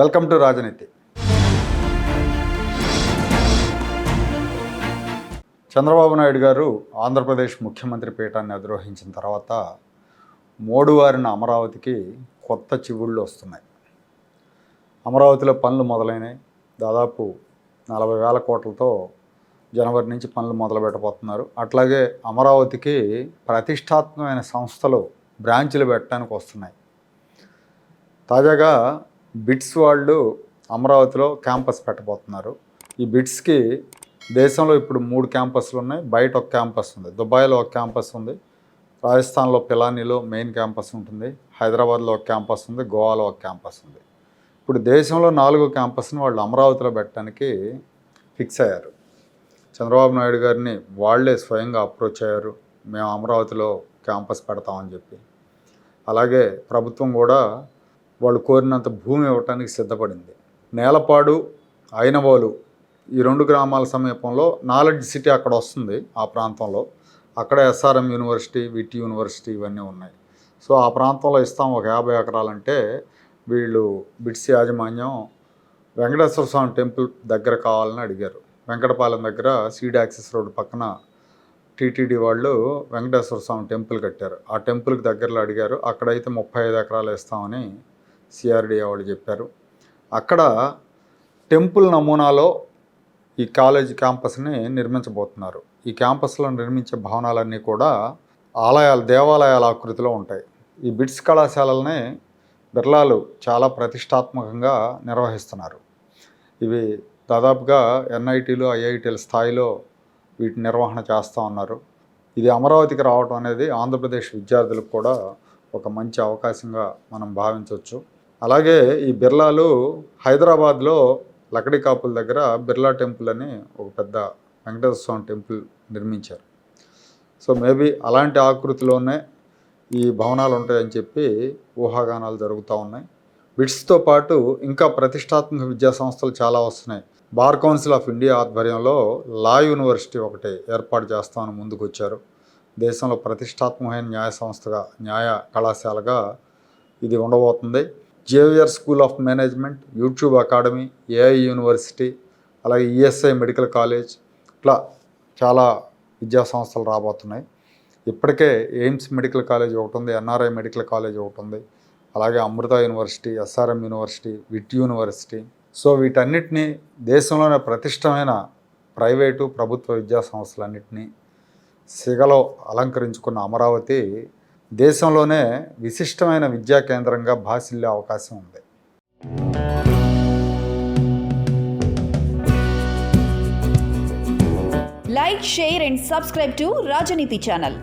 Welcome to రాజనీతి. చంద్రబాబు నాయుడు గారు ఆంధ్రప్రదేశ్ ముఖ్యమంత్రి పీఠాన్ని అధిరోహించిన తర్వాత మోడువారిన అమరావతికి కొత్త చివుళ్ళు వస్తున్నాయి. అమరావతిలో పనులు మొదలైనవి దాదాపు నలభై వేల కోట్లతో జనవరి నుంచి పనులు మొదలు పెట్టబోతున్నారు అట్లాగే అమరావతికి ప్రతిష్టాత్మకమైన సంస్థలు బ్రాంచ్లు పెట్టడానికి వస్తున్నాయి. తాజాగా బిట్స్ వాళ్ళు అమరావతిలో క్యాంపస్ పెట్టబోతున్నారు. ఈ బిట్స్కి దేశంలో ఇప్పుడు మూడు క్యాంపస్లు ఉన్నాయి. బయట ఒక క్యాంపస్ ఉంది. దుబాయ్లో ఒక క్యాంపస్ ఉంది. రాజస్థాన్లో పిలానీలో మెయిన్ క్యాంపస్ ఉంటుంది. హైదరాబాద్లో ఒక క్యాంపస్ ఉంది. గోవాలో ఒక క్యాంపస్ ఉంది. ఇప్పుడు దేశంలో నాలుగో క్యాంపస్ని వాళ్ళు అమరావతిలో పెట్టడానికి ఫిక్స్ అయ్యారు. చంద్రబాబు నాయుడు గారిని వాళ్ళే స్వయంగా అప్రోచ్ అయ్యారు. మేము అమరావతిలో క్యాంపస్ పెడతామని చెప్పి. అలాగే ప్రభుత్వం కూడా వాళ్ళు కోరినంత భూమి ఇవ్వటానికి సిద్ధపడింది. నేలపాడు అయినవాలు ఈ రెండు గ్రామాల సమీపంలో నాలెడ్జ్ సిటీ అక్కడ వస్తుంది ఆ ప్రాంతంలో. అక్కడ ఎస్ఆర్ఎం యూనివర్సిటీ విటి యూనివర్సిటీ ఇవన్నీ ఉన్నాయి. సో ఆ ప్రాంతంలో ఇస్తాం ఒక యాభై ఎకరాలంటే వీళ్ళు బిట్స్ యాజమాన్యం వెంకటేశ్వర స్వామి టెంపుల్ దగ్గర కావాలని అడిగారు. వెంకటపాలెం దగ్గర సీడ్ యాక్సెస్ రోడ్ పక్కన టీటీడీ వాళ్ళు వెంకటేశ్వర స్వామి టెంపుల్ కట్టారు. ఆ టెంపుల్కి దగ్గరలో అడిగారు అక్కడైతే ముప్పై ఐదు ఎకరాలు ఇస్తామని సిఆర్డిఏ వాళ్ళు చెప్పారు. అక్కడ టెంపుల్ నమూనాలో ఈ కాలేజ్ క్యాంపస్ని నిర్మించబోతున్నారు. ఈ క్యాంపస్లో నిర్మించే భవనాలన్నీ కూడా ఆలయాలు దేవాలయాల ఆకృతిలో ఉంటాయి. ఈ బిట్స్ కళాశాలల్ని బిర్లాలు చాలా ప్రతిష్టాత్మకంగా నిర్వహిస్తున్నారు. ఇవి దాదాపుగా ఎన్ఐటీలు ఐఐటీల స్థాయిలో వీటి నిర్వహణ చేస్తూ ఉన్నారు. ఇది అమరావతికి రావడం అనేది ఆంధ్రప్రదేశ్ విద్యార్థులకు కూడా ఒక మంచి అవకాశంగా మనం భావించవచ్చు. అలాగే ఈ బిర్లాలు హైదరాబాద్లో లకడీ కాపుల దగ్గర బిర్లా టెంపుల్ అని ఒక పెద్ద వెంకటేశ్వర స్వామి టెంపుల్ నిర్మించారు. సో మేబీ అలాంటి ఆకృతిలోనే ఈ భవనాలు ఉంటాయని చెప్పి ఊహాగానాలు జరుగుతూ ఉన్నాయి. బిట్స్తో పాటు ఇంకా ప్రతిష్టాత్మక విద్యా సంస్థలు చాలా వస్తున్నాయి. బార్ కౌన్సిల్ ఆఫ్ ఇండియా ఆధ్వర్యంలో లా యూనివర్సిటీ ఒకటి ఏర్పాటు చేస్తామని ముందుకొచ్చారు. దేశంలో ప్రతిష్టాత్మకమైన న్యాయ సంస్థగా న్యాయ కళాశాలగా ఇది ఉండబోతుంది. Xavier school of management YouTube academy AI university అలాగే ఈఎస్ఐ మెడికల్ కాలేజ్ ఇట్లా చాలా విద్యా సంస్థలు రాబోతున్నాయి. ఇప్పటికే ఎయిమ్స్ మెడికల్ కాలేజ్ ఒకటి ఉంది ఎన్ఆర్ఐ మెడికల్ కాలేజ్ ఒకటి ఉంది అలాగే Amrita university SRM university VIT university. So వీటన్నిటినీ దేశంలోనే ప్రతిష్టమైన ప్రైవేటు ప్రభుత్వ విద్యా సంస్థలన్నింటినీ సిగలో అలంకరించుకున్న అమరావతి దేశంలోనే విశిష్టమైన విద్యా కేంద్రంగా భాషిల్లే అవకాశం ఉంది. Like share and subscribe to Rajaneeti channel